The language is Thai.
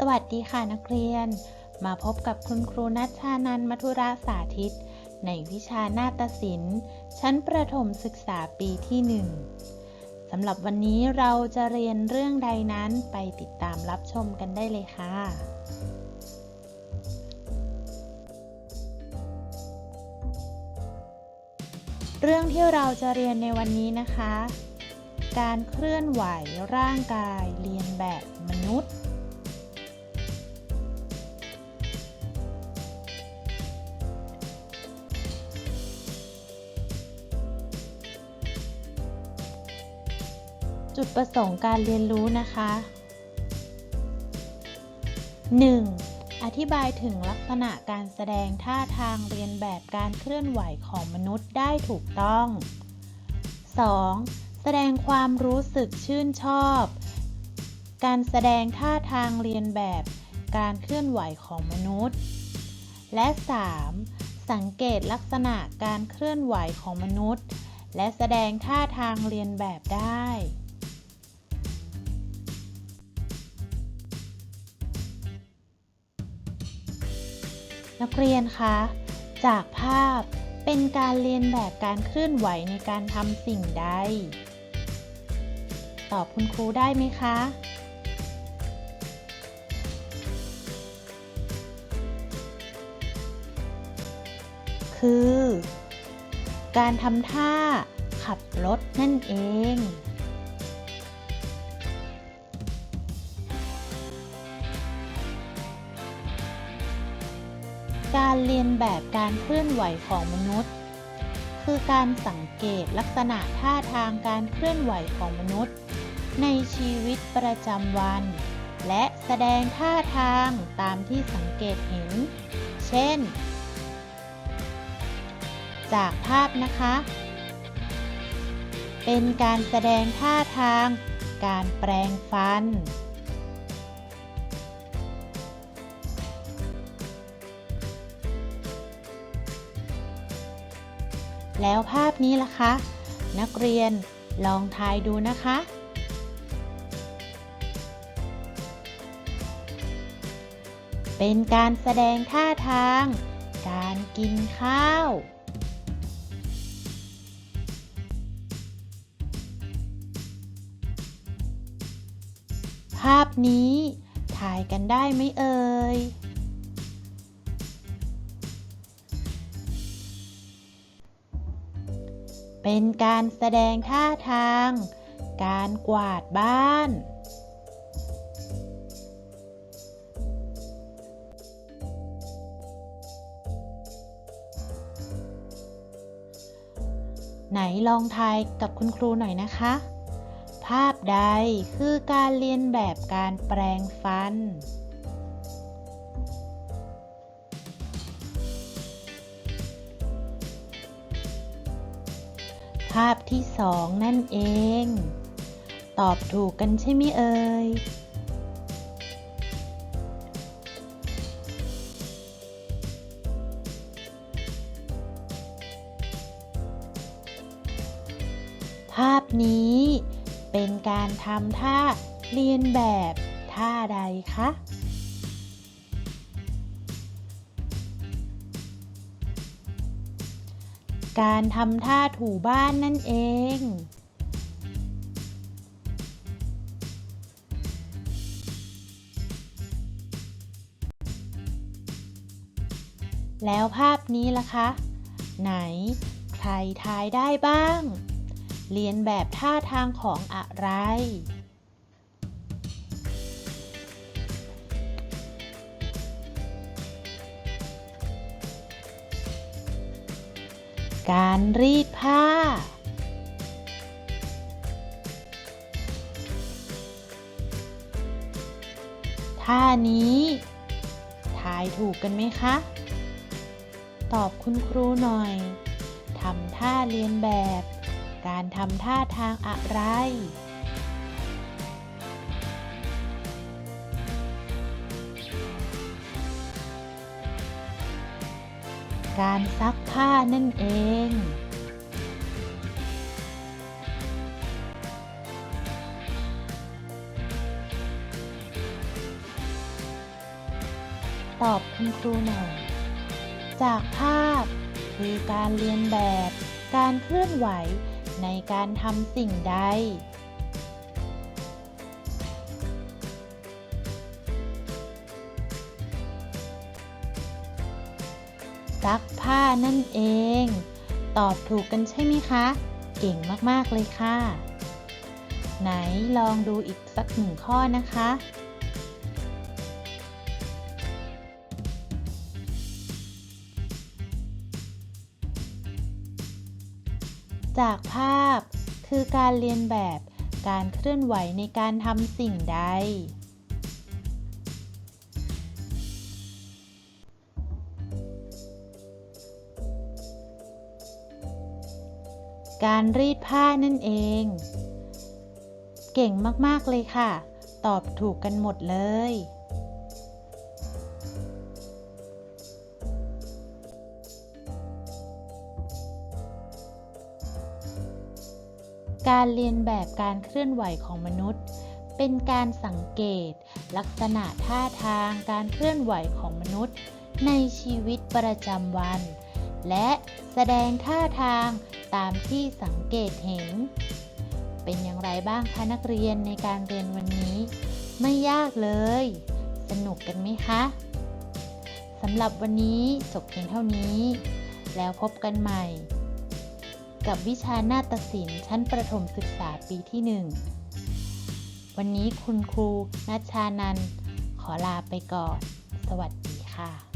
สวัสดีค่ะนักเรียน มาพบกับคุณครูนัชชานันมัทุราสาธิต ในวิชานาฏศิลป์ชั้นประถมศึกษาปีที่หนึ่งสำหรับวันนี้เราจะเรียนเรื่องใดนั้นไปติดตามรับชมกันได้เลยค่ะเรื่องที่เราจะเรียนในวันนี้นะคะ การเคลื่อนไหวร่างกายเรียนแบบมนุษย์ จุดประสงค์การเรียนรู้นะคะ 1. อธิบายถึงลักษณะการแสดงท่าทางเรียนแบบการเคลื่อนไหวของมนุษย์ได้ถูกต้อง 2. แสดงความรู้สึกชื่นชอบ การแสดงท่าทางเรียนแบบการเคลื่อนไหวของมนุษย์ และ 3. สังเกตลักษณะการเคลื่อนไหวของมนุษย์ และแสดงท่าทางเรียนแบบได้ นักเรียนคะ จากภาพเป็นการเรียนแบบการเคลื่อนไหวในการทำสิ่งใด ตอบคุณครูได้ไหมคะ คือ การทำท่าขับรถนั่นเอง การเรียนแบบการเคลื่อนไหวของมนุษย์ คือการสังเกตลักษณะท่าทางการเคลื่อนไหวของมนุษย์ ในชีวิตประจำวัน และแสดงท่าทางตามที่สังเกตเห็น เช่น จากภาพนะคะ เป็นการแสดงท่าทางการแปลงฟัน แล้วภาพนี้ล่ะคะ นักเรียนลองทายดูนะคะ เป็นการแสดงท่าทาง การกินข้าว ภาพนี้ถ่ายกันได้ไหมเอ่ย เป็นการแสดงท่าทาง การกวาดบ้าน ไหนลองทายกับคุณครูหน่อยนะคะ ภาพใดคือการเรียนแบบการแปลงฟันาพที่สองนั่นเอง ตอบถูกกันใช่ไหมเอ่ย ภาพนี้เป็นการทำท่าเรียนแบบท่าใดคะ การทำท่าถูบ้านนั่นเอง แล้วภาพนี้ล่ะคะ ไหน ใครทายได้บ้าง เรียนแบบท่าทางของอะไร การรีดผ้า ท่านี้ทายถูกกันไหมคะ ตอบคุณครูหน่อย ทำท่าเรียนแบบ การทำท่าทางอะไร การซักผ้านั่นเองกอบคุณครูหน่อย จากภาพคือการเรียนแบบ การเคลื่อนไหวในการทำสิ่งใด ซักผ้านั่นเอง ตอบถูกกันใช่ไหมคะ เก่งมากๆเลยค่ะ ไหนลองดูอีกสักหนึ่งข้อนะคะ จากภาพคือการเรียนแบบการเคลื่อนไหวในการทำสิ่งใด การรีดผ้านั่นเอง เก่งมาก ๆ เลยค่ะ ตอบถูกกันหมดเลย การเรียนแบบการเคลื่อนไหวของมนุษย์ เป็นการสังเกต ลักษณะท่าทางการเคลื่อนไหวของมนุษย์ ในชีวิตประจำวัน และแสดงท่าทางตามที่สังเกตเห็น เป็นอย่างไรบ้างคะนักเรียนในการเรียนวันนี้ ไม่ยากเลย สนุกกันไหมคะสำหรับวันนี้จบเพียงเท่านี้ แล้วพบกันใหม่ กับวิชานาฏศิลป์ชั้นประถมศึกษาปีที่ 1 วันนี้คุณครูนัชชานันขอลาไปก่อน สวัสดีค่ะ